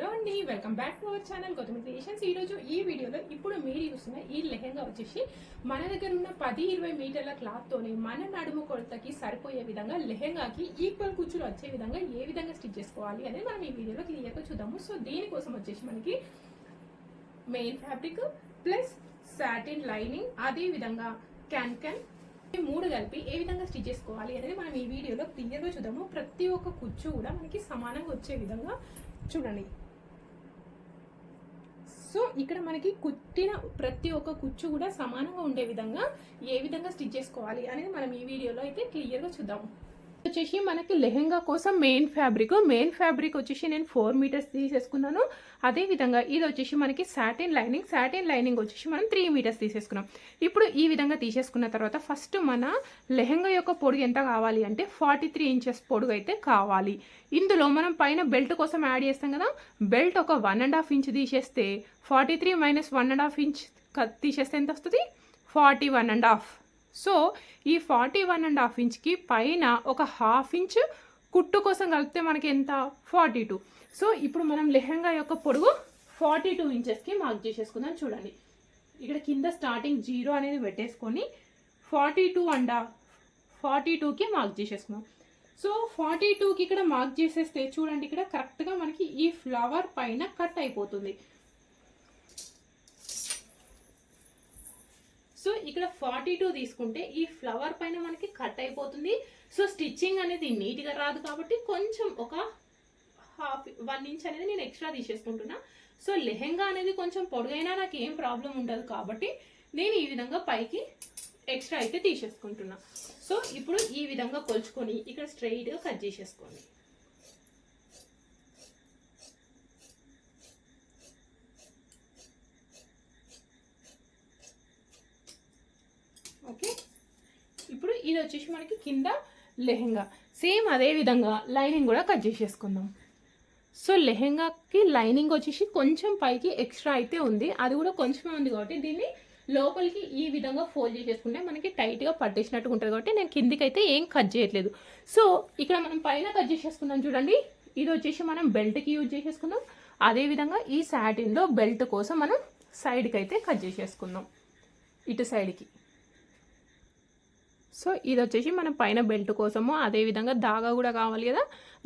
Hello అండి welcome back to our channel Gautami creations. ఈ రోజు ఈ వీడియోలో ఇప్పుడు మీరు చూస్తున్న ఈ లెహెంగా వచ్చేసి మన దగ్గర ఉన్న పది ఇరవై మీటర్ల క్లాత్ తోనే మన నడుము కొలతకి సరిపోయే విధంగా లెహెంగాకి ఈక్వల్ కుచ్చులు వచ్చే విధంగా ఏ విధంగా స్టిచ్ చేసుకోవాలి అనేది మనం ఈ వీడియోలో క్లియర్గా చూద్దాము. సో దీనికోసం వచ్చేసి మనకి main fabric plus satin lining అదే విధంగా క్యాన్ క్యాన్ ఈ మూడు కలిపి ఏ విధంగా స్టిచ్ చేసుకోవాలి అనేది మనం ఈ వీడియోలో క్లియర్గా చూద్దాము. ప్రతి ఒక్క కుచ్చు కూడా మనకి సమానంగా వచ్చే విధంగా చూడండి. సో ఇక్కడ మనకి కుట్టిన ప్రతి ఒక్క కుచ్చు కూడా సమానంగా ఉండే విధంగా ఏ విధంగా స్టిచ్ చేసుకోవాలి అనేది మనం ఈ వీడియోలో అయితే క్లియర్గా చూద్దాము వచ్చేసి మనకి లెహెంగా కోసం మెయిన్ ఫ్యాబ్రిక్ మెయిన్ ఫ్యాబ్రిక్ వచ్చేసి నేను ఫోర్ మీటర్స్ తీసేసుకున్నాను. అదే విధంగా ఇది వచ్చేసి మనకి సాటిన్ లైనింగ్ సాటిన్ లైనింగ్ వచ్చేసి మనం త్రీ మీటర్స్ తీసేసుకున్నాం. ఇప్పుడు ఈ విధంగా తీసేసుకున్న తర్వాత ఫస్ట్ మన లెహెంగా యొక్క పొడుగు ఎంత కావాలి అంటే ఫార్టీ త్రీ ఇంచెస్ పొడుగు అయితే కావాలి. ఇందులో మనం పైన బెల్ట్ కోసం యాడ్ చేస్తాం కదా బెల్ట్ ఒక వన్ అండ్ హాఫ్ ఇంచ్ తీసేస్తే forty three minus one and half inch తీసేస్తే ఎంత వస్తుంది? Forty one and half. So ఈ ఫార్టీ వన్ అండ్ హాఫ్ ఇంచ్కి పైన ఒక హాఫ్ ఇంచ్ కుట్టు కోసం కలిపితే మనకి ఎంత? Forty two. సో ఇప్పుడు మనం లెహంగా యొక్క పొడుగు ఫార్టీ టూ ఇంచెస్కి మార్క్ చేసేసుకుందాం చూడండి. ఇక్కడ కింద స్టార్టింగ్ జీరో అనేది పెట్టేసుకొని ఫార్టీ టూ అండ్ ఫార్టీ టూకి మార్క్ చేసేసుకుందాం. సో ఫార్టీ టూకి ఇక్కడ మార్క్ చేసేస్తే చూడండి ఇక్కడ కరెక్ట్గా మనకి ఈ ఫ్లవర్ పైన కట్ అయిపోతుంది. సో ఇక్కడ ఫార్టీ టూ తీసుకుంటే ఈ ఫ్లవర్ పైన మనకి కట్ అయిపోతుంది. సో స్టిచ్చింగ్ అనేది నీట్గా రాదు కాబట్టి కొంచెం ఒక హాఫ్ వన్ ఇంచ్ అనేది నేను ఎక్స్ట్రా తీసేసుకుంటున్నా. సో లెహెంగా అనేది కొంచెం పొడుగైనా నాకు ఏం ప్రాబ్లం ఉండదు కాబట్టి నేను ఈ విధంగా పైకి ఎక్స్ట్రా అయితే తీసేసుకుంటున్నా. సో ఇప్పుడు ఈ విధంగా కొలుచుకొని ఇక్కడ స్ట్రైట్గా కట్ చేసేసుకోండి ఓకే ఇప్పుడు ఇది వచ్చేసి మనకి కింద లెహెంగా. సేమ్ అదే విధంగా లైనింగ్ కూడా కట్ చేసేసుకుందాం. సో లెహెంగాకి లైనింగ్ వచ్చేసి కొంచెం పైకి ఎక్స్ట్రా అయితే ఉంది. అది కూడా కొంచెమే ఉంది కాబట్టి దీన్ని లోపలికి ఈ విధంగా ఫోల్డ్ చేసేసుకుంటే మనకి టైట్గా పట్టేసినట్టుగా ఉంటుంది కాబట్టి నేను కిందికి అయితే ఏం కట్ చేయట్లేదు. సో ఇక్కడ మనం పైన కట్ చేసేసుకున్నాం చూడండి. ఇది వచ్చేసి మనం బెల్ట్కి యూజ్ చేసేసుకుందాం. అదేవిధంగా ఈ సాటిన్లో బెల్ట్ కోసం మనం సైడ్కి అయితే కట్ చేసేసుకుందాం. ఇటు సైడ్కి. సో ఇది వచ్చేసి మనం పైన బెల్ట్ కోసము అదేవిధంగా దాగా కూడా కావాలి కదా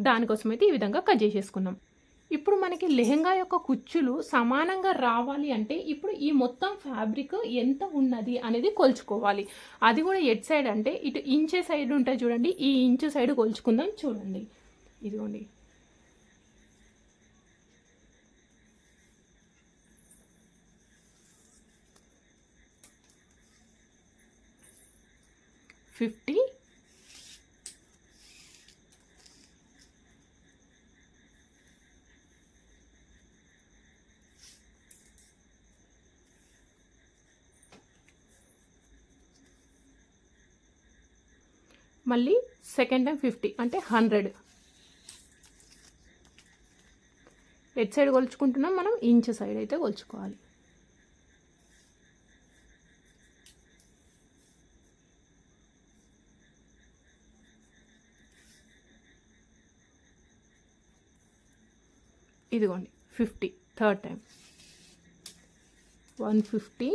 దానికోసం అయితే ఈ విధంగా కట్ చేసేసుకున్నాం. ఇప్పుడు మనకి లెహంగా యొక్క కుచ్చులు సమానంగా రావాలి అంటే ఇప్పుడు ఈ మొత్తం ఫ్యాబ్రిక్ ఎంత ఉన్నది అనేది కొలుచుకోవాలి. అది కూడా ఎట్ సైడ్ అంటే ఇటు ఇంచే సైడ్ ఉంటుంది చూడండి ఈ ఇంచు సైడ్ కొలుచుకుందాం చూడండి. ఇదిగోండి. ఫిఫ్టీ. మళ్ళీ సెకండ్ టైం ఫిఫ్టీ అంటే హండ్రెడ్. ఎట్ సైడ్ కొలుచుకుంటున్నాం మనం ఇంచ్ సైడ్ అయితే కొలుచుకోవాలి. ఇదిగోండి fifty third time one fifty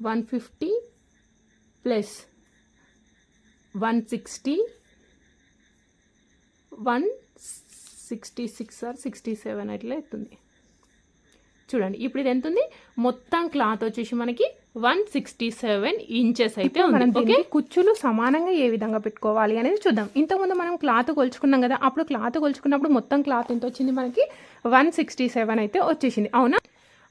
one fifty plus one sixty one sixty six or sixty seven అట్లా అవుతుంది చూడండి ఇప్పుడు ఇది ఎంత ఉంది? మొత్తం క్లాత్ వచ్చేసి మనకి వన్ సిక్స్టీ సెవెన్ ఇంచెస్ అయితే మనం ఓకే? కుచ్చులు సమానంగా ఏ విధంగా పెట్టుకోవాలి అనేది చూద్దాం. ఇంతకుముందు మనం క్లాత్ కొలుచుకున్నాం కదా అప్పుడు క్లాత్ కొలుచుకున్నప్పుడు మొత్తం క్లాత్ ఎంత వచ్చింది మనకి? వన్ సిక్స్టీ సెవెన్ అయితే వచ్చేసింది అవునా?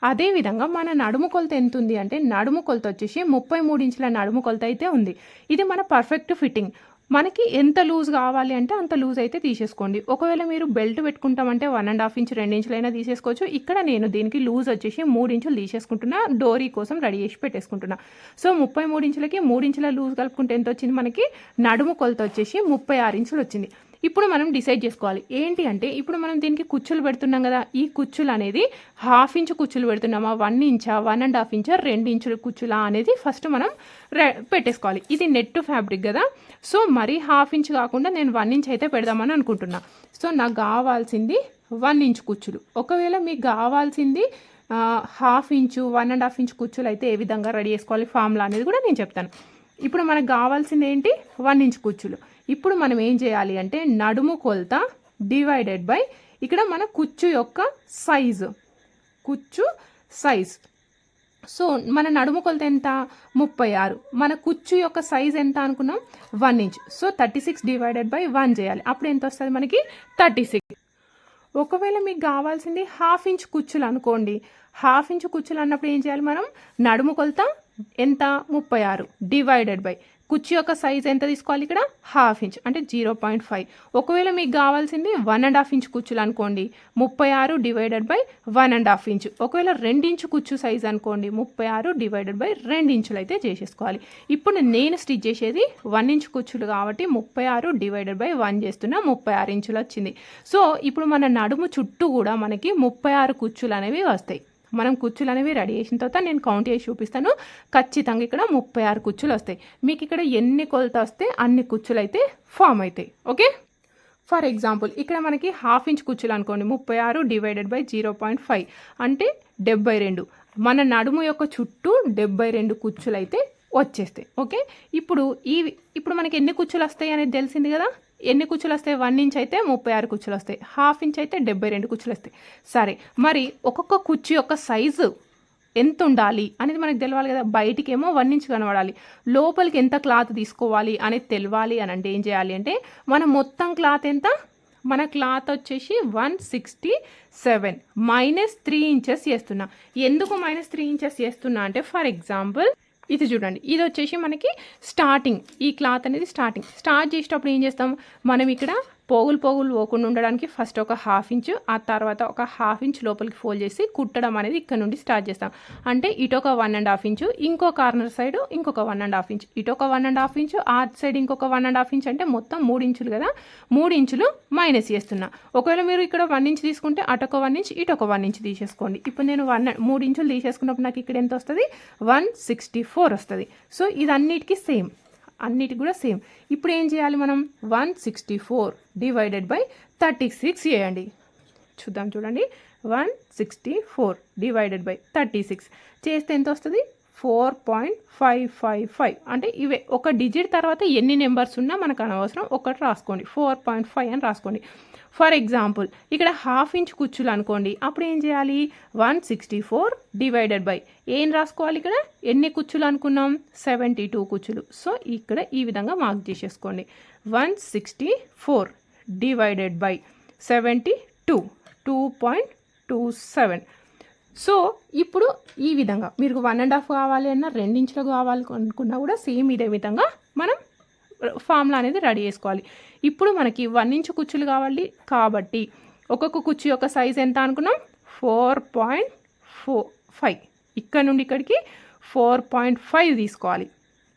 అదే విధంగా మన నడుము కొలత ఎంత ఉంది అంటే నడుము కొలత వచ్చేసి ముప్పై మూడు ఇంచుల నడుము కొలత అయితే ఉంది. ఇది మన పర్ఫెక్ట్ ఫిట్టింగ్ మనకి ఎంత లూజ్ కావాలి అంటే అంత లూజ్ అయితే తీసేసుకోండి. ఒకవేళ మీరు బెల్ట్ పెట్టుకుంటామంటే వన్ అండ్ హాఫ్ ఇంచ్ రెండు ఇంచులైనా తీసేసుకోవచ్చు. ఇక్కడ నేను దీనికి లూజ్ వచ్చేసి మూడు ఇంచులు తీసేసుకుంటున్నా. డోరీ కోసం రెడీ చేసి పెట్టేసుకుంటున్నా. సో ముప్పై మూడు ఇంచులకి మూడు ఇంచుల లూజ్ కలుపుకుంటే ఎంత వచ్చింది మనకి? నడుము కొలత వచ్చేసి ముప్పై ఆరు ఇంచులు వచ్చింది. ఇప్పుడు మనం డిసైడ్ చేసుకోవాలి. ఏంటి అంటే ఇప్పుడు మనం దీనికి కుచ్చులు పెడుతున్నాం కదా ఈ కుచ్చులు అనేది హాఫ్ ఇంచ్ కుచ్చులు పెడుతున్నామా? వన్ ఇంచా? వన్ అండ్ హాఫ్ ఇంచా? రెండు ఇంచుల కుచ్చులా అనేది ఫస్ట్ మనం రె- పెట్టేసుకోవాలి. ఇది నెట్ ఫ్యాబ్రిక్ కదా. సో మరీ హాఫ్ ఇంచ్ కాకుండా నేను వన్ ఇంచ్ అయితే పెడదామని అనుకుంటున్నా. సో నాకు కావాల్సింది వన్ ఇంచ్ కుచ్చులు. ఒకవేళ మీకు కావాల్సింది half inch one and half inch కుచ్చులు అయితే ఏ విధంగా రెడీ చేసుకోవాలి? ఫామ్లా అనేది కూడా నేను చెప్తాను. ఇప్పుడు మనకు కావాల్సింది ఏంటి? వన్ ఇంచ్ కుచ్చులు. ఇప్పుడు మనం ఏం చేయాలి అంటే నడుము కొలత డివైడెడ్ బై ఇక్కడ మన కుచ్చు యొక్క సైజు. కుచ్చు సైజ్. సో మన నడుము కొలత ఎంత? ముప్పై ఆరు. మన కుచ్చు యొక్క సైజ్ ఎంత అనుకున్నాం? One inch. So thirty six divided by one చేయాలి. అప్పుడు ఎంత వస్తుంది మనకి? Thirty six. ఒకవేళ మీకు కావాల్సింది హాఫ్ ఇంచ్ కుచ్చులు అనుకోండి. హాఫ్ ఇంచ్ కుచ్చులు అన్నప్పుడు ఏం చేయాలి మనం? నడుము కొలత ఎంత? ముప్పై ఆరు. Divided by. కుర్చీ యొక్క సైజ్ ఎంత తీసుకోవాలి ఇక్కడ? Half inch. అంటే జీరో పాయింట్ ఫైవ్. ఒకవేళ మీకు కావాల్సింది వన్ అండ్ హాఫ్ ఇంచ్ కుర్చీలు అనుకోండి. ముప్పై ఆరు divided by one and half inch. ఒకవేళ రెండించు కుచ్చు సైజ్ అనుకోండి. ముప్పై ఆరు డివైడెడ్ బై రెండు ఇంచులు అయితే చేసేసుకోవాలి. ఇప్పుడు నేను స్టిచ్ చేసేది వన్ ఇంచ్ కుచ్చులు కాబట్టి ముప్పై ఆరు డివైడెడ్ బై వన్ చేస్తున్నా ముప్పై ఆరు ఇంచులు వచ్చింది. సో ఇప్పుడు మన నడుము చుట్టూ కూడా మనకి ముప్పై ఆరు కుచ్చులు అనేవి వస్తాయి. మనం కుచ్చులు అనేవి రెడీ చేసిన తర్వాత నేను కౌంట్ చేసి చూపిస్తాను. ఖచ్చితంగా ఇక్కడ ముప్పై ఆరు కుచ్చులు వస్తాయి. మీకు ఇక్కడ ఎన్ని కొలత వస్తే అన్ని కుచ్చులు అయితే ఫామ్ అవుతాయి. ఓకే? ఫర్ ఎగ్జాంపుల్ ఇక్కడ మనకి హాఫ్ ఇంచ్ కుచ్చులు అనుకోండి ముప్పై ఆరు divided by zero point five అంటే డెబ్బై రెండు. మన నడుము యొక్క చుట్టూ డెబ్బై రెండు కుచ్చులు అయితే వచ్చేస్తాయి. ఓకే? ఇప్పుడు ఈ ఇప్పుడు మనకి ఎన్ని కుచ్చులు వస్తాయి అనేది తెలిసింది కదా? ఎన్ని కుచ్చులు వస్తాయి వన్ ఇంచ్ అయితే ముప్పై ఆరు కుచ్చులు వస్తాయి హాఫ్ ఇంచ్ అయితే డెబ్బై రెండు కుచ్చులు వస్తాయి సరే మరి ఒక్కొక్క కుచ్చు యొక్క సైజు ఎంత ఉండాలి అనేది మనకు తెలవాలి కదా. బయటికి ఏమో వన్ ఇంచ్ కనబడాలి. లోపలికి ఎంత క్లాత్ తీసుకోవాలి అనేది తెలవాలి అని అంటే ఏం చేయాలి అంటే మనం మొత్తం క్లాత్ ఎంత? మన క్లాత్ వచ్చేసి one sixty seven. Minus three inches చేస్తున్నా. ఎందుకు మైనస్ త్రీ ఇంచెస్ చేస్తున్నా అంటే ఫర్ ఎగ్జాంపుల్ ఇది చూడండి. ఇది వచ్చేసి మనకి స్టార్టింగ్ ఈ క్లాత్ అనేది స్టార్టింగ్ స్టార్ట్ చేసేటప్పుడు ఏం చేస్తాం? మనం ఇక్కడ పోగులు పోగులు పోకుండా ఉండడానికి ఫస్ట్ ఒక హాఫ్ ఇంచ్ ఆ తర్వాత ఒక హాఫ్ ఇంచ్ లోపలికి ఫోల్డ్ చేసి కుట్టడం అనేది ఇక్కడ నుండి స్టార్ట్ చేస్తాం. అంటే ఇటు ఒక వన్ అండ్ హాఫ్ ఇంచు ఇంకో కార్నర్ సైడ్ ఇంకొక వన్ అండ్ హాఫ్ ఇంచ్ ఇటు ఒక వన్ అండ్ హాఫ్ ఇంచు ఆ సైడ్ ఇంకొక వన్ అండ్ హాఫ్ ఇంచ్ అంటే మొత్తం మూడు ఇంచులు కదా. మూడు ఇంచులు మైనస్ చేస్తున్నా. ఒకవేళ మీరు ఇక్కడ వన్ ఇంచ్ తీసుకుంటే అటొక వన్ ఇంచ్ ఇటు ఒక వన్ ఇంచ్ తీసేసుకోండి. ఇప్పుడు నేను వన్ మూడు ఇంచులు తీసేసుకున్నప్పుడు నాకు ఇక్కడ ఎంత వస్తుంది? వన్ సిక్స్టీ ఫోర్ వస్తుంది. సో ఇది అన్నిటికీ సేమ్ అన్నిటికి కూడా సేమ్. ఇప్పుడు ఏం చేయాలి మనం? One sixty four divided by thirty six చేయండి చూద్దాం చూడండి. One sixty four divided by thirty six. చేస్తే ఎంత వస్తుంది? Four point five five five. అంటే ఇవే ఒక డిజిట్ తర్వాత ఎన్ని నెంబర్స్ ఉన్నా మనకు అనవసరం. ఒకటి రాసుకోండి. ఫోర్ పాయింట్ ఫైవ్ అని రాసుకోండి. ఫర్ ఎగ్జాంపుల్ ఇక్కడ హాఫ్ ఇంచ్ కుచ్చులు అనుకోండి. అప్పుడు ఏం చేయాలి? One sixty four divided by. ఏం రాసుకోవాలి ఇక్కడ? ఎన్ని కుచ్చులు అనుకున్నాం? సెవెంటీ టూ కుచ్చులు. సో ఇక్కడ ఈ విధంగా మార్క్ చేసేసుకోండి. One sixty four divided by seventy two. Two point two seven. So ఇప్పుడు ఈ విధంగా మీరు వన్ అండ్ హాఫ్ కావాలి అన్నా రెండించులు కావాలి అనుకున్నా కూడా సేమ్ ఇదే విధంగా మనం ఫార్ములా అనేది రెడీ చేసుకోవాలి. ఇప్పుడు మనకి వన్ ఇంచ్ కుచ్చులు కావాలి. కాబట్టి ఒక్కొక్క కుచ్చు యొక్క సైజ్ ఎంత అనుకున్నాం? ఫోర్ పాయింట్ ఫోర్ ఫైవ్ ఇక్కడ నుండి ఇక్కడికి ఫోర్ పాయింట్ ఫైవ్ తీసుకోవాలి.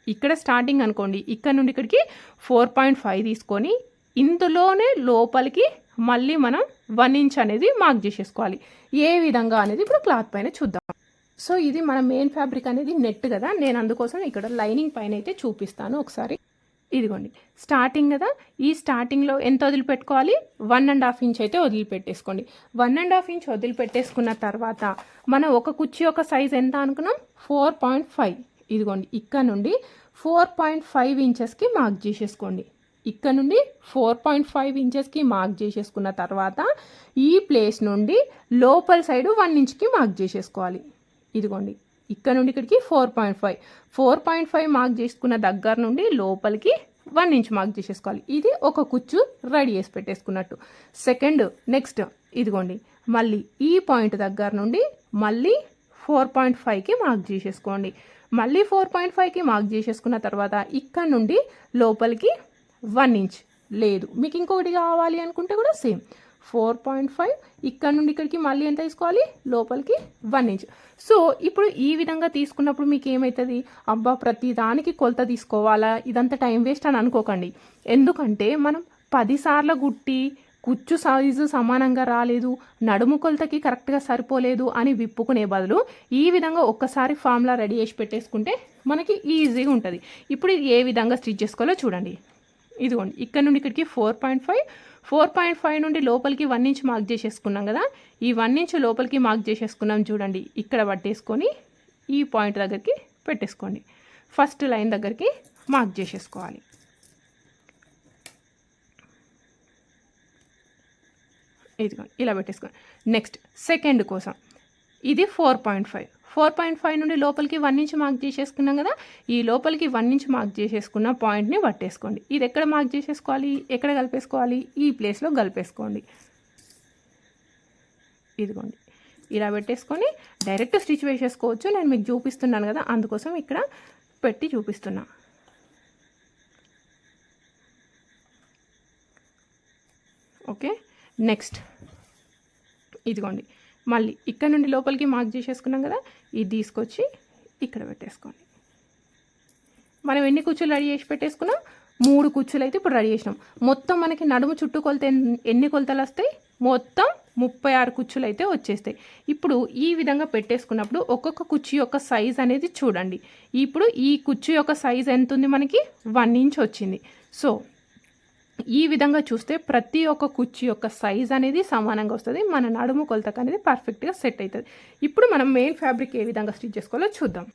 ఇక్కడ స్టార్టింగ్ అనుకోండి. ఇక్కడ నుండి ఇక్కడికి ఫోర్ పాయింట్ ఫైవ్ తీసుకొని ఇందులోనే లోపలికి మళ్ళీ మనం వన్ ఇంచ్ అనేది మార్క్ చేసేసుకోవాలి. ఏ విధంగా అనేది ఇప్పుడు క్లాత్ పైన చూద్దాం. సో ఇది మన మెయిన్ ఫ్యాబ్రిక్ అనేది నెట్ కదా. నేను అందుకోసం ఇక్కడ లైనింగ్ పైన అయితే చూపిస్తాను ఒకసారి. ఇదిగోండి. స్టార్టింగ్ కదా ఈ స్టార్టింగ్లో ఎంత వదిలిపెట్టుకోవాలి? వన్ అండ్ హాఫ్ ఇంచ్ అయితే వదిలిపెట్టేసుకోండి. వన్ అండ్ హాఫ్ ఇంచ్ వదిలిపెట్టేసుకున్న తర్వాత మనం ఒక కుర్చీ యొక్క సైజ్ ఎంత అనుకున్నాం? Four point five. ఇదిగోండి ఇక్కడ నుండి ఫోర్ పాయింట్ ఫైవ్ ఇంచెస్కి మార్క్ చేసేసుకోండి. ఇక్కడ నుండి ఫోర్ పాయింట్ ఫైవ్ ఇంచెస్కి మార్క్ చేసేసుకున్న తర్వాత ఈ ప్లేస్ నుండి లోపల సైడ్ వన్ ఇంచ్కి మార్క్ చేసేసుకోవాలి. ఇదిగోండి ఇక్కడ నుండి ఇక్కడికి four point five four point five mark చేసుకున్న దగ్గర నుండి లోపలికి వన్ ఇంచ్ మార్క్ చేసేసుకోవాలి. ఇది ఒక కుచ్చు రెడీ చేసి పెట్టేసుకున్నట్టు. సెకండ్ నెక్స్ట్ ఇదిగోండి. మళ్ళీ ఈ పాయింట్ దగ్గర నుండి మళ్ళీ ఫోర్ పాయింట్ ఫైవ్కి మార్క్ చేసేసుకోండి. మళ్ళీ ఫోర్ పాయింట్ ఫైవ్కి మార్క్ చేసేసుకున్న తర్వాత ఇక్కడ నుండి లోపలికి వన్ ఇంచ్ లేదు. మీకు ఇంకొకటి కావాలి అనుకుంటే కూడా సేమ్ ఫోర్ పాయింట్ ఫైవ్. ఇక్కడ నుండి ఇక్కడికి మళ్ళీ ఎంత తీసుకోవాలి లోపలికి వన్ ఇంచ్. సో ఇప్పుడు ఈ విధంగా తీసుకున్నప్పుడు మీకు ఏమవుతుంది అబ్బా ప్రతి దానికి కొలత తీసుకోవాలా? ఇదంతా టైం వేస్ట్ అని అనుకోకండి. ఎందుకంటే మనం పదిసార్లు గుట్టి కుచ్చు సైజు సమానంగా రాలేదు నడుము కొలతకి కరెక్ట్గా సరిపోలేదు అని విప్పుకునే బదులు ఈ విధంగా ఒక్కసారి ఫార్ములా రెడీ చేసి పెట్టేసుకుంటే మనకి ఈజీగా ఉంటుంది. ఇప్పుడు ఏ విధంగా స్టిచ్ చేసుకోవాలో చూడండి. ఇదిగోండి ఇక్కడ నుండి ఇక్కడికి four point five. Four point five నుండి లోపలికి వన్ ఇంచ్ మార్క్ చేసేసుకున్నాం కదా. ఈ వన్ ఇంచ్ లోపలికి మార్క్ చేసేసుకున్నాం చూడండి. ఇక్కడ పట్టేసుకొని ఈ పాయింట్ దగ్గరికి పెట్టేసుకోండి. ఫస్ట్ లైన్ దగ్గరికి మార్క్ చేసేసుకోవాలి. ఇదిగోండి ఇలా పెట్టేసుకోండి. నెక్స్ట్ సెకండ్ కోసం. ఇది four point five. Four point five నుండి లోపలికి వన్ ఇంచ్ మార్క్ చేసేసుకున్నాం కదా ఈ లోపలికి వన్ ఇంచ్ మార్క్ చేసేసుకున్న పాయింట్ని పట్టేసుకోండి. ఇది ఎక్కడ మార్క్ చేసేసుకోవాలి? ఎక్కడ కలిపేసుకోవాలి? ఈ ప్లేస్లో కలిపేసుకోండి. ఇదిగోండి. ఇలా పెట్టేసుకొని డైరెక్ట్ స్టిచ్ వేసేసుకోవచ్చు. నేను మీకు చూపిస్తున్నాను కదా అందుకోసం ఇక్కడ పెట్టి చూపిస్తున్నా. ఓకే? నెక్స్ట్. ఇదిగోండి. మళ్ళీ ఇక్కడ నుండి లోపలికి మార్క్ చేసేసుకున్నాం కదా ఇది తీసుకొచ్చి ఇక్కడ పెట్టేసుకోండి. మనం ఎన్ని కుర్చీలు రెడీ చేసి పెట్టేసుకున్నాం? మూడు కుచ్చులు అయితే ఇప్పుడు రెడీ చేసినాం. మొత్తం మనకి నడుము చుట్టూ కొలత ఎన్ని కొలతలు వస్తాయి? మొత్తం ముప్పై ఆరు కుచ్చులు అయితే వచ్చేస్తాయి. ఇప్పుడు ఈ విధంగా పెట్టేసుకున్నప్పుడు ఒక్కొక్క కుర్చీ యొక్క సైజ్ అనేది చూడండి. ఇప్పుడు ఈ కుర్చీ యొక్క సైజ్ ఎంత ఉంది మనకి? వన్ ఇంచ్ వచ్చింది. సో ఈ విధంగా చూస్తే ప్రతి ఒక్క కుర్చీ యొక్క సైజ్ అనేది సమానంగా వస్తుంది. మన నడుము కొలతకు అనేది పర్ఫెక్ట్గా సెట్ అవుతుంది ఇప్పుడు మనం మెయిన్ ఫ్యాబ్రిక్ ఏ విధంగా స్టిచ్ చేసుకోవాలో చూద్దాం.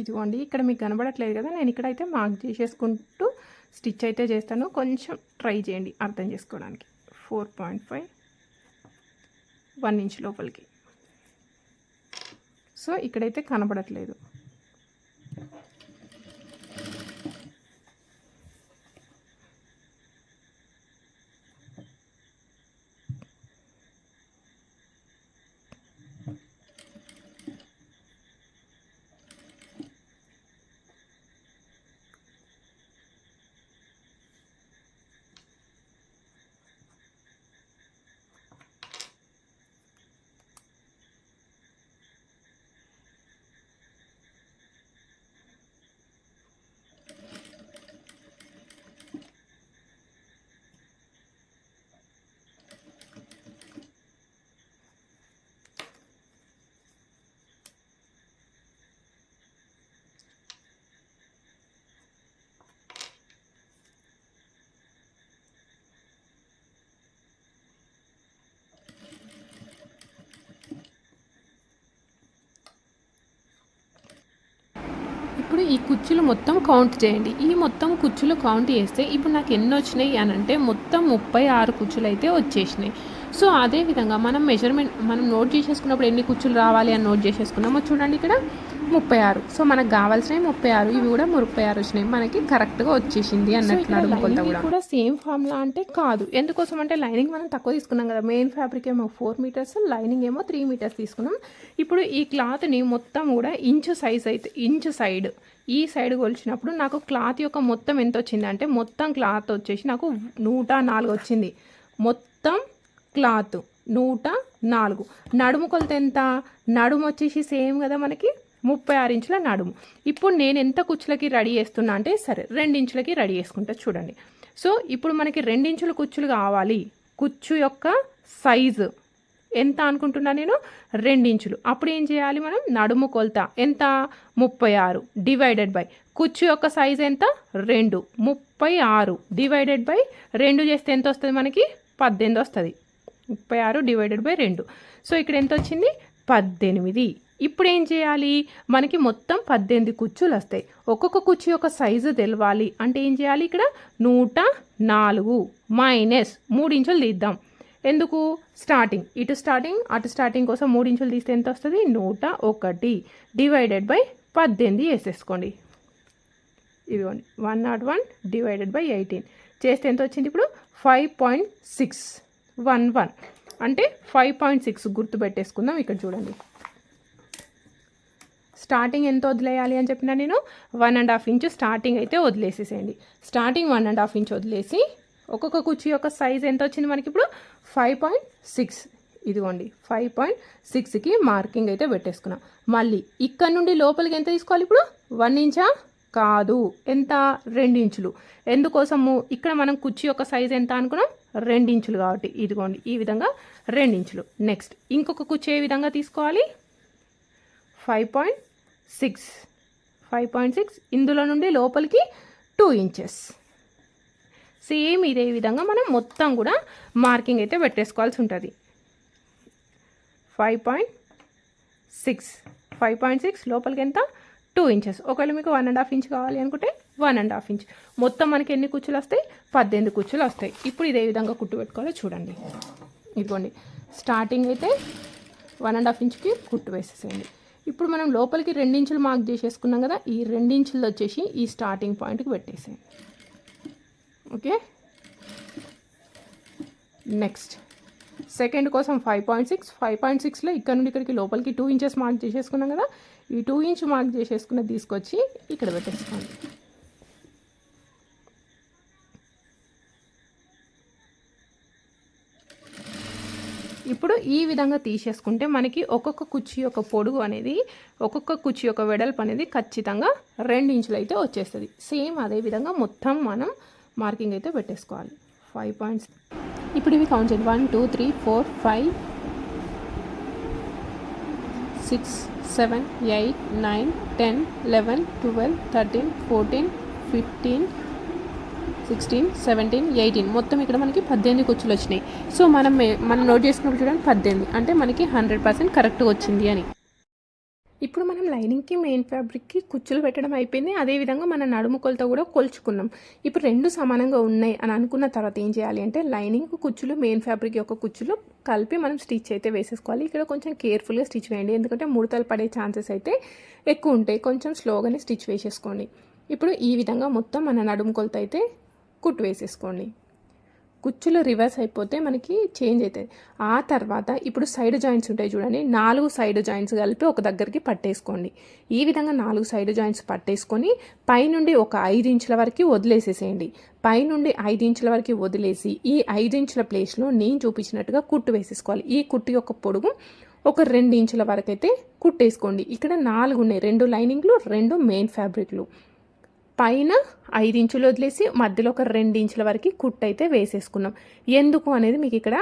ఇదిగోండి ఇక్కడ మీకు కనబడట్లేదు కదా నేను ఇక్కడైతే మార్క్ చేసేసుకుంటూ స్టిచ్ అయితే చేస్తాను. కొంచెం ట్రై చేయండి అర్థం చేసుకోవడానికి. Four point five one inch లోపలికి. సో ఇక్కడైతే కనబడట్లేదు. ఇప్పుడు ఈ కుచ్చులు మొత్తం కౌంట్ చేయండి. ఈ మొత్తం కుచ్చులు కౌంట్ చేస్తే ఇప్పుడు నాకు ఎన్ని వచ్చినాయి అని అంటే మొత్తం ముప్పై ఆరు కుచ్చులు అయితే వచ్చేసినాయి. సో అదే విధంగా మనం మెజర్మెంట్ మనం నోట్ చేసేసుకున్నప్పుడు ఎన్ని కుచ్చులు రావాలి అని నోట్ చేసేసుకున్నామో చూడండి ఇక్కడ ముప్పై ఆరు. సో మనకు కావాల్సినవి ముప్పై ఆరు ఇవి కూడా ముప్పై ఆరు వచ్చినాయి. మనకి కరెక్ట్గా వచ్చేసింది అన్నట్టు కొలత కూడా. కూడా సేమ్ ఫార్ములా అంటే కాదు. ఎందుకోసం అంటే లైనింగ్ మనం తక్కువ తీసుకున్నాం కదా. మెయిన్ ఫ్యాబ్రిక్ ఏమో ఫోర్ మీటర్స్ లైనింగ్ ఏమో త్రీ మీటర్స్ తీసుకున్నాం. ఇప్పుడు ఈ క్లాత్ని మొత్తం కూడా ఇంచు సైజ్ అయితే ఇంచు సైడ్ ఈ సైడ్ కొలిచినప్పుడు నాకు క్లాత్ యొక్క మొత్తం ఎంత వచ్చింది అంటే మొత్తం క్లాత్ వచ్చేసి నాకు నూట నాలుగు వచ్చింది. మొత్తం క్లాత్ నూట నాలుగు. నడుము కొలత ఎంత? నడుము వచ్చేసి సేమ్ కదా మనకి? ముప్పై ఆరు ఇంచుల నడుము. ఇప్పుడు నేను ఎంత కుచ్చులకి రెడీ చేస్తున్నా అంటే సరే రెండించులకి రెడీ చేసుకుంటా చూడండి. సో ఇప్పుడు మనకి రెండించుల కుచ్చులు కావాలి. కుచ్చు యొక్క సైజు ఎంత అనుకుంటున్నా నేను? రెండించులు అప్పుడు ఏం చేయాలి మనం? నడుము కొలత ఎంత? ముప్పై ఆరు డివైడెడ్ బై కుచ్చు యొక్క సైజ్ ఎంత? రెండు. ముప్పై ఆరు డివైడెడ్ బై రెండు చేస్తే ఎంత వస్తుంది మనకి? పద్దెనిమిది వస్తుంది. ముప్పై ఆరు డివైడెడ్ బై రెండు. సో ఇక్కడ ఎంత వచ్చింది? పద్దెనిమిది. ఇప్పుడు ఏం చేయాలి? మనకి మొత్తం పద్దెనిమిది కుచ్చులు వస్తాయి. ఒక్కొక్క కుర్చీ యొక్క సైజు తెలవాలి. అంటే ఏం చేయాలి ఇక్కడ? నూట నాలుగు మైనస్ మూడు ఇంచులు తీద్దాం. ఎందుకు? స్టార్టింగ్. ఇటు స్టార్టింగ్ అటు స్టార్టింగ్ కోసం మూడు ఇంచులు తీస్తే ఎంత వస్తుంది? నూట ఒకటి. డివైడెడ్ బై పద్దెనిమిది వేసేసుకోండి. ఇదిగోండి. One nought one divided by eighteen. చేస్తే ఎంత వచ్చింది ఇప్పుడు? Five point six. One one. అంటే ఫైవ్ పాయింట్ సిక్స్ గుర్తు పెట్టేసుకుందాం. ఇక్కడ చూడండి. స్టార్టింగ్ ఎంత వదిలేయాలి అని చెప్పినా నేను one and half inch starting అయితే వదిలేసేసేయండి. Starting one and half inch వదిలేసి ఒక్కొక్క కుర్చీ యొక్క సైజ్ ఎంత వచ్చింది మనకి ఇప్పుడు? Five point six. ఇదిగోండి. ఫైవ్ పాయింట్ సిక్స్కి మార్కింగ్ అయితే పెట్టేసుకున్నాం. మళ్ళీ ఇక్కడ నుండి లోపలికి ఎంత తీసుకోవాలి ఇప్పుడు? వన్ ఇంచా? కాదు. ఎంత? రెండు ఇంచులు. ఎందుకోసము? ఇక్కడ మనం కుర్చీ యొక్క సైజ్ ఎంత అనుకున్నాం? రెండించులు కాబట్టి ఇదిగోండి ఈ విధంగా రెండించులు. నెక్స్ట్ ఇంకొక కుర్చీ ఏ విధంగా తీసుకోవాలి? Five point six five point six ఇందులో నుండి లోపలికి టూ ఇంచెస్ సేమ్ ఇదే విధంగా మనం మొత్తం కూడా మార్కింగ్ అయితే పెట్టేసుకోవాల్సి ఉంటుంది. Five point six five point six లోపలికి ఎంత? టూ ఇంచెస్ ఒకవేళ మీకు వన్ అండ్ హాఫ్ ఇంచ్ కావాలి అనుకుంటే వన్ అండ్ హాఫ్ ఇంచ్. మొత్తం మనకి ఎన్ని కుచ్చులు వస్తాయి? పద్దెనిమిది కుచ్చులు వస్తాయి. ఇప్పుడు ఇదే విధంగా కుట్టు పెట్టుకోవాలో. చూడండి. ఇదిగోండి. స్టార్టింగ్ అయితే వన్ అండ్ హాఫ్ ఇంచ్కి కుట్టు వేసేసేయండి. ఇప్పుడు మనం లోపలికి రెండించులు మార్క్ చేసేసుకున్నాం కదా ఈ రెండించులు వచ్చేసి ఈ స్టార్టింగ్ పాయింట్కి పెట్టేసేయండి. ఓకే? నెక్స్ట్ సెకండ్ కోసం five point six five point సిక్స్లో ఇక్కడ నుండి ఇక్కడికి లోపలికి టూ ఇంచెస్ మార్క్ చేసేసుకున్నాం కదా ఈ టూ ఇంచ్ మార్క్ చేసేసుకున్న తీసుకొచ్చి ఇక్కడ పెట్టేసుకోండి. ఇప్పుడు ఈ విధంగా తీసేసుకుంటే మనకి ఒక్కొక్క కుర్చీ యొక్క పొడుగు అనేది ఒక్కొక్క కుర్చీ యొక్క వెడల్పు అనేది ఖచ్చితంగా రెండు ఇంచులు అయితే వచ్చేస్తుంది. సేమ్ అదే విధంగా మొత్తం మనం మార్కింగ్ అయితే పెట్టేసుకోవాలి. ఫైవ్ పాయింట్స్ ఇప్పుడు ఇవి కౌంట్ చేయండి one two three four five six seven eight nine ten eleven twelve thirteen fourteen fifteen sixteen seventeen eighteen మొత్తం ఇక్కడ మనకి పద్దెనిమిది కుచ్చులు వచ్చినాయి. సో మనం మనం నోట్ చేసుకున్నప్పుడు చూడండి పద్దెనిమిది. అంటే మనకి హండ్రెడ్ పర్సెంట్ కరెక్ట్గా వచ్చింది అని. ఇప్పుడు మనం లైనింగ్కి మెయిన్ ఫ్యాబ్రిక్కి కుచ్చులు పెట్టడం అయిపోయింది. అదేవిధంగా మన నడుము కొలత కూడా కొలుచుకున్నాం. ఇప్పుడు రెండు సమానంగా ఉన్నాయి అని అనుకున్న తర్వాత ఏం చేయాలి అంటే లైనింగ్ కుచ్చులు మెయిన్ ఫ్యాబ్రిక్ యొక్క కుచ్చులు కలిపి మనం స్టిచ్ అయితే వేసేసుకోవాలి. ఇక్కడ కొంచెం కేర్ఫుల్గా స్టిచ్ వేయండి. ఎందుకంటే ముడతలు పడే ఛాన్సెస్ అయితే ఎక్కువ ఉంటాయి. కొంచెం స్లోగానే స్టిచ్ వేసేసుకోండి. ఇప్పుడు ఈ విధంగా మొత్తం మన నడుము కొలత అయితే కుట్టు వేసేసుకోండి కుచ్చులు రివర్స్ అయిపోతే మనకి చేంజ్ అవుతుంది ఆ తర్వాత ఇప్పుడు సైడ్ జాయింట్స్ ఉంటాయి చూడండి. నాలుగు సైడ్ జాయింట్స్ కలిపి ఒక దగ్గరికి పట్టేసుకోండి. ఈ విధంగా నాలుగు సైడ్ జాయింట్స్ పట్టేసుకొని పైనుండి ఒక ఐదు ఇంచుల వరకు వదిలేసేసేయండి. పైనుండి ఐదు ఇంచుల వరకు వదిలేసి ఈ ఐదు ఇంచుల ప్లేస్లో నేను చూపించినట్టుగా కుట్టు వేసేసుకోవాలి. ఈ కుట్టు యొక్క పొడుగు ఒక రెండు ఇంచుల వరకు అయితే కుట్టేసుకోండి. ఇక్కడ నాలుగు ఉన్నాయి. రెండు లైనింగ్లు రెండు మెయిన్ ఫ్యాబ్రిక్లు. పైన ఐదు ఇంచులు వదిలేసి మధ్యలో ఒక రెండు ఇంచుల వరకు కుట్ అయితే వేసేసుకున్నాం. ఎందుకు అనేది మీకు ఇక్కడ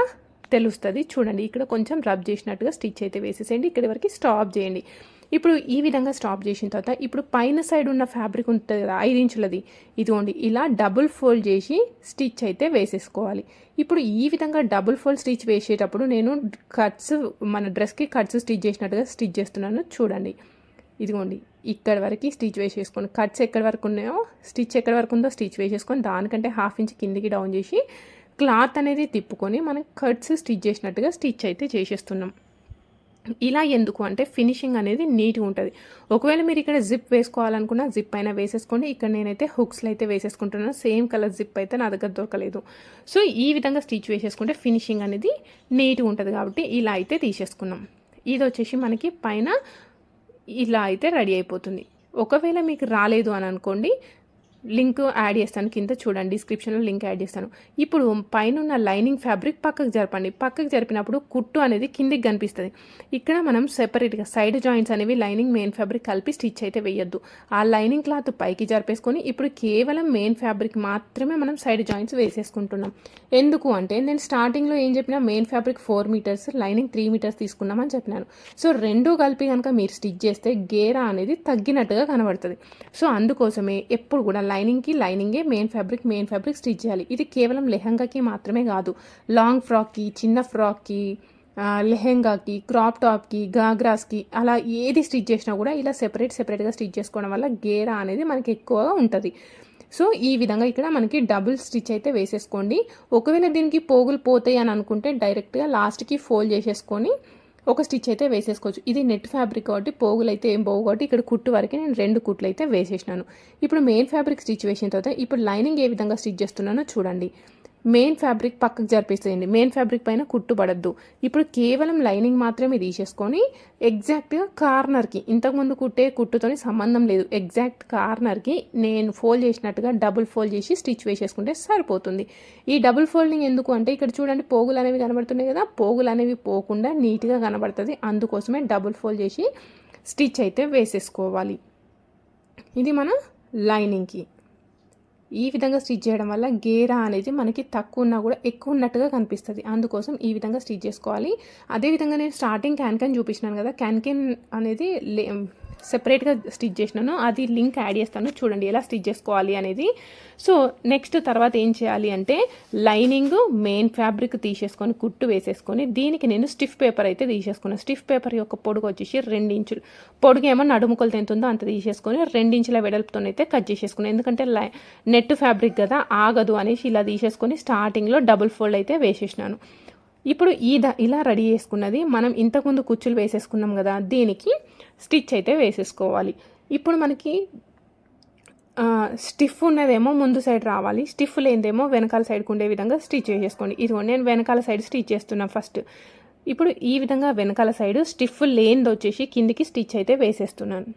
తెలుస్తుంది. చూడండి ఇక్కడ కొంచెం రబ్ చేసినట్టుగా స్టిచ్ అయితే వేసేసేయండి. ఇక్కడి వరకు స్టాప్ చేయండి. ఇప్పుడు ఈ విధంగా స్టాప్ చేసిన తర్వాత ఇప్పుడు పైన సైడ్ ఉన్న ఫ్యాబ్రిక్ ఉంటుంది కదా ఐదు ఇంచులది ఇదిగోండి ఇలా డబుల్ ఫోల్డ్ చేసి స్టిచ్ అయితే వేసేసుకోవాలి. ఇప్పుడు ఈ విధంగా డబుల్ ఫోల్డ్ స్టిచ్ వేసేటప్పుడు నేను కట్స్ మన డ్రెస్కి కట్స్ స్టిచ్ చేసినట్టుగా స్టిచ్ చేస్తున్నాను. చూడండి ఇదిగోండి ఇక్కడ వరకు స్టిచ్ వేసేసుకోండి. కట్స్ ఎక్కడి వరకు ఉన్నాయో స్టిచ్ ఎక్కడి వరకు ఉందో స్టిచ్ వేసేసుకొని దానికంటే హాఫ్ ఇంచ్ కిందికి డౌన్ చేసి క్లాత్ అనేది తిప్పుకొని మనం కట్స్ స్టిచ్ చేసినట్టుగా స్టిచ్ అయితే చేసేస్తున్నాం. ఇలా ఎందుకు అంటే ఫినిషింగ్ అనేది నీట్గా ఉంటుంది. ఒకవేళ మీరు ఇక్కడ జిప్ వేసుకోవాలనుకున్నా జిప్ అయినా వేసేసుకోండి. ఇక్కడ నేనైతే హుక్స్లో అయితే వేసేసుకుంటున్నాను. సేమ్ కలర్ జిప్ అయితే నా దగ్గర దొరకలేదు. సో ఈ విధంగా స్టిచ్ వేసేసుకుంటే ఫినిషింగ్ అనేది నీట్గా ఉంటుంది కాబట్టి ఇలా అయితే తీసేసుకున్నాం. ఇది వచ్చేసి మనకి పైన ఇలా అయితే రెడీ అయిపోతుంది. ఒకవేళ మీకు రాలేదు అని అనుకోండి లింక్ యాడ్ చేస్తాను కింద చూడండి డిస్క్రిప్షన్లో లింక్ యాడ్ చేస్తాను. ఇప్పుడు పైన ఉన్న లైనింగ్ ఫ్యాబ్రిక్ పక్కకు జరపండి. పక్కకు జరిపినప్పుడు కుట్టు అనేది కిందికి కనిపిస్తుంది. ఇక్కడ మనం సెపరేట్గా సైడ్ జాయింట్స్ అనేవి లైనింగ్ మెయిన్ ఫ్యాబ్రిక్ కలిపి స్టిచ్ అయితే వేయొద్దు. ఆ లైనింగ్ క్లాత్ పైకి జరిపేసుకొని ఇప్పుడు కేవలం మెయిన్ ఫ్యాబ్రిక్ మాత్రమే మనం సైడ్ జాయింట్స్ వేసేసుకుంటున్నాం. ఎందుకు అంటే నేను స్టార్టింగ్లో ఏం చెప్పినా main fabric four metres lining three metres తీసుకున్నామని చెప్పినాను. సో రెండు కలిపి కనుక మీరు స్టిచ్ చేస్తే గేరా అనేది తగ్గినట్టుగా కనబడుతుంది. సో అందుకోసమే ఎప్పుడు కూడా లైనింగ్కి లైనింగే main fabric main fabric stitch చేయాలి. ఇది కేవలం లెహంగాకి మాత్రమే కాదు. లాంగ్ ఫ్రాక్కి చిన్న ఫ్రాక్కి లెహెంగాకి క్రాప్ టాప్కి గాగ్రాస్కి అలా ఏది స్టిచ్ చేసినా కూడా ఇలా సెపరేట్ సెపరేట్గా స్టిచ్ చేసుకోవడం వల్ల గేరా అనేది మనకి ఎక్కువగా ఉంటుంది. సో ఈ విధంగా ఇక్కడ మనకి డబుల్ స్టిచ్ అయితే వేసేసుకోండి. ఒకవేళ దీనికి పోగులు పోతాయి అని అనుకుంటే డైరెక్ట్గా లాస్ట్కి ఫోల్డ్ చేసేసుకొని ఒక స్టిచ్ అయితే వేసేసుకోవచ్చు. ఇది నెట్ ఫ్యాబ్రిక్ కాబట్టి పోగులు అయితే ఏం పోవు కాబట్టి ఇక్కడ కుట్టు వరకు నేను రెండు కుట్లు అయితే వేసేసినాను. ఇప్పుడు మెయిన్ ఫ్యాబ్రిక్ స్టిచ్ వేసిన తర్వాత ఇప్పుడు లైనింగ్ ఏ విధంగా స్టిచ్ చేస్తున్నానో చూడండి. మెయిన్ ఫ్యాబ్రిక్ పక్కకు జరిపేసేయండి. మెయిన్ ఫ్యాబ్రిక్ పైన కుట్టు పడద్దు. ఇప్పుడు కేవలం లైనింగ్ మాత్రమే తీసేసుకొని ఎగ్జాక్ట్గా కార్నర్కి ఇంతకుముందు కుట్టే కుట్టుతోని సంబంధం లేదు. ఎగ్జాక్ట్ కార్నర్కి నేను ఫోల్డ్ చేసినట్టుగా డబుల్ ఫోల్డ్ చేసి స్టిచ్ వేసేసుకుంటే సరిపోతుంది. ఈ డబుల్ ఫోల్డింగ్ ఎందుకు అంటే ఇక్కడ చూడండి పోగులు అనేవి కనబడుతున్నాయి కదా పోగులు అనేవి పోకుండా నీట్గా కనబడుతుంది. అందుకోసమే డబుల్ ఫోల్డ్ చేసి స్టిచ్ అయితే వేసేసుకోవాలి. ఇది మన లైనింగ్కి ఈ విధంగా స్టిచ్ చేయడం వల్ల గేరా అనేది మనకి తక్కువ ఉన్నా కూడా ఎక్కువ ఉన్నట్టుగా కనిపిస్తుంది. అందుకోసం ఈ విధంగా స్టిచ్ చేసుకోవాలి. అదేవిధంగా నేను స్టార్టింగ్ క్యాన్ క్యాన్ చూపించినాను కదా. క్యాన్ క్యాన్ అనేది సెపరేట్గా స్టిచ్ చేసినాను అది లింక్ యాడ్ చేస్తాను. చూడండి ఎలా స్టిచ్ చేసుకోవాలి అనేది. సో నెక్స్ట్ తర్వాత ఏం చేయాలి అంటే లైనింగ్ మెయిన్ ఫ్యాబ్రిక్ తీసేసుకొని కుట్టు వేసేసుకొని దీనికి నేను స్టిఫ్ పేపర్ అయితే తీసేసుకున్నాను స్టిఫ్ పేపర్ యొక్క పొడుగు వచ్చేసి రెండు ఇంచులు పొడుగు ఏమో నడుముకలు ఎంత ఉందో అంత తీసేసుకొని రెండించుల వెడల్పుతోనైతే కట్ చేసేసుకున్నాను ఎందుకంటే లై నెట్ ఫ్యాబ్రిక్ కదా ఆగదు అనేసి ఇలా తీసేసుకొని స్టార్టింగ్లో డబుల్ ఫోల్డ్ అయితే వేసేసినాను. ఇప్పుడు ఈ ద ఇలా రెడీ చేసుకున్నది మనం ఇంతకుముందు కుచ్చులు వేసేసుకున్నాం కదా దీనికి స్టిచ్ అయితే వేసేసుకోవాలి. ఇప్పుడు మనకి స్టిఫ్ ఉన్నదేమో ముందు సైడ్ రావాలి స్టిఫ్ లేనిదేమో వెనకాల సైడ్కి ఉండే విధంగా స్టిచ్ చేసేసుకోండి. ఇదిగో నేను వెనకాల సైడ్ స్టిచ్ చేస్తున్నాను ఫస్ట్. ఇప్పుడు ఈ విధంగా వెనకాల సైడ్ స్టిఫ్ లేనిది వచ్చేసి కిందికి స్టిచ్ అయితే వేసేస్తున్నాను.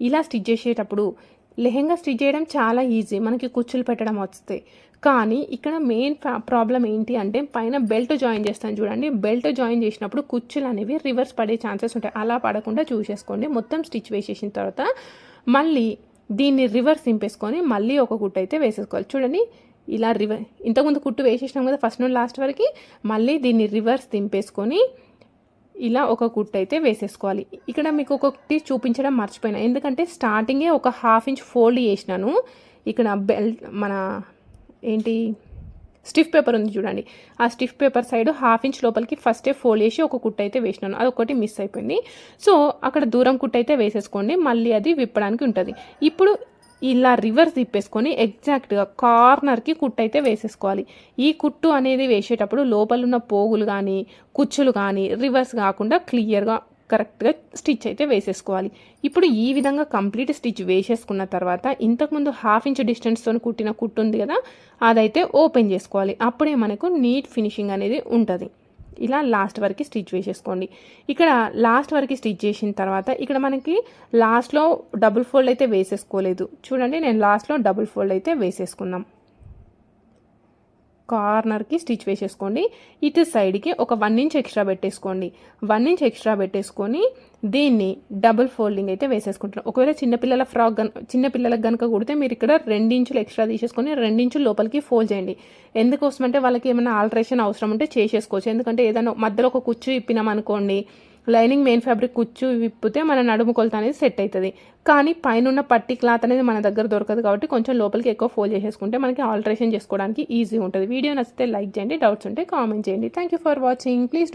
ఇలా స్టిచ్ చేసేటప్పుడు లెహెంగా స్టిచ్ చేయడం చాలా ఈజీ. మనకి కుచ్చులు పెట్టడం వస్తాయి కానీ ఇక్కడ మెయిన్ ప్రాబ్లం ఏంటి అంటే పైన బెల్ట్ జాయిన్ చేస్తాను చూడండి. బెల్ట్ జాయిన్ చేసినప్పుడు కుచ్చులు అనేవి రివర్స్ పడే ఛాన్సెస్ ఉంటాయి. అలా పడకుండా చూసేసుకోండి. మొత్తం స్టిచ్ వేసేసిన తర్వాత మళ్ళీ దీన్ని రివర్స్ దింపేసుకొని మళ్ళీ ఒక కుట్టు అయితే వేసేసుకోవాలి. చూడండి ఇలా రివర్ ఇంతకుముందు కుట్టు వేసేసినాం కదా ఫస్ట్ నుండి లాస్ట్ వరకు మళ్ళీ దీన్ని రివర్స్ దింపేసుకొని ఇలా ఒక కుట్టు అయితే వేసేసుకోవాలి. ఇక్కడ మీకు ఒకటి చూపించడం మర్చిపోయినా. ఎందుకంటే స్టార్టింగే ఒక హాఫ్ ఇంచ్ ఫోల్డ్ చేసినాను. ఇక్కడ బెల్ట్ మన ఏంటి? స్టిఫ్ పేపర్ ఉంది చూడండి. ఆ stiff paper side half inch లోపలికి ఫస్టే ఫోల్డ్ చేసి ఒక కుట్టు అయితే వేసినాను. అదొకటి మిస్ అయిపోయింది. సో అక్కడ దూరం కుట్టు అయితే వేసేసుకోండి. మళ్ళీ అది విప్పడానికి ఉంటుంది. ఇప్పుడు ఇలా రివర్స్ తిప్పేసుకొని ఎగ్జాక్ట్గా కార్నర్కి కుట్టు అయితే వేసేసుకోవాలి. ఈ కుట్టు అనేది వేసేటప్పుడు లోపల ఉన్న పోగులు కానీ కుచ్చులు కానీ రివర్స్ కాకుండా క్లియర్గా కరెక్ట్గా స్టిచ్ అయితే వేసేసుకోవాలి. ఇప్పుడు ఈ విధంగా కంప్లీట్ స్టిచ్ వేసేసుకున్న తర్వాత ఇంతకుముందు హాఫ్ ఇంచ్ డిస్టెన్స్తో కుట్టిన కుట్టు ఉంది కదా అదైతే ఓపెన్ చేసుకోవాలి. అప్పుడే మనకు నీట్ ఫినిషింగ్ అనేది ఉంటుంది. ఇలా లాస్ట్ వరకు స్టిచ్ వేసేసుకోండి. ఇక్కడ లాస్ట్ వరకు స్టిచ్ చేసిన తర్వాత ఇక్కడ మనకి లాస్ట్లో డబుల్ ఫోల్డ్ అయితే వేసేసుకోలేదు. చూడండి నేను లాస్ట్లో డబుల్ ఫోల్డ్ అయితే వేసేసుకున్నాం. కార్నర్కి స్టిచ్ వేసేసుకోండి. ఇటు సైడ్కి ఒక వన్ ఇంచ్ ఎక్స్ట్రా పెట్టేసుకోండి. వన్ ఇంచ్ ఎక్స్ట్రా పెట్టేసుకొని దీన్ని డబుల్ ఫోల్డింగ్ అయితే వేసేసుకుంటున్నాం. ఒకవేళ చిన్నపిల్లల ఫ్రాక్ గన్ చిన్నపిల్లలకు కనుక కుడితే మీరు ఇక్కడ రెండించులు ఎక్స్ట్రా తీసేసుకొని రెండించులు లోపలికి ఫోల్డ్ చేయండి. ఎందుకోసం అంటే వాళ్ళకి ఏమైనా ఆల్టరేషన్ అవసరం ఉంటే చేసేసుకోవచ్చు. ఎందుకంటే ఏదైనా మధ్యలో ఒక కుచ్చు ఇప్పినాం అనుకోండి లైనింగ్ మెయిన్ ఫ్యాబ్రిక్ కుచ్చు విప్పితే మన నడుము కొలత అనేది సెట్ అవుతుంది. కానీ పైన ఉన్న పట్టి క్లాత్ అనేది మన దగ్గర దొరకదు కాబట్టి కొంచెం లోపలికి ఎక్కువ ఫోల్డ్ చేసేసుకుంటే మనకి ఆల్టరేషన్ చేసుకోవడానికి ఈజీ ఉంటుంది. వీడియో నచ్చితే లైక్ చేయండి డౌట్స్ ఉంటే కామెంట్ చేయండి. Thank you for watching please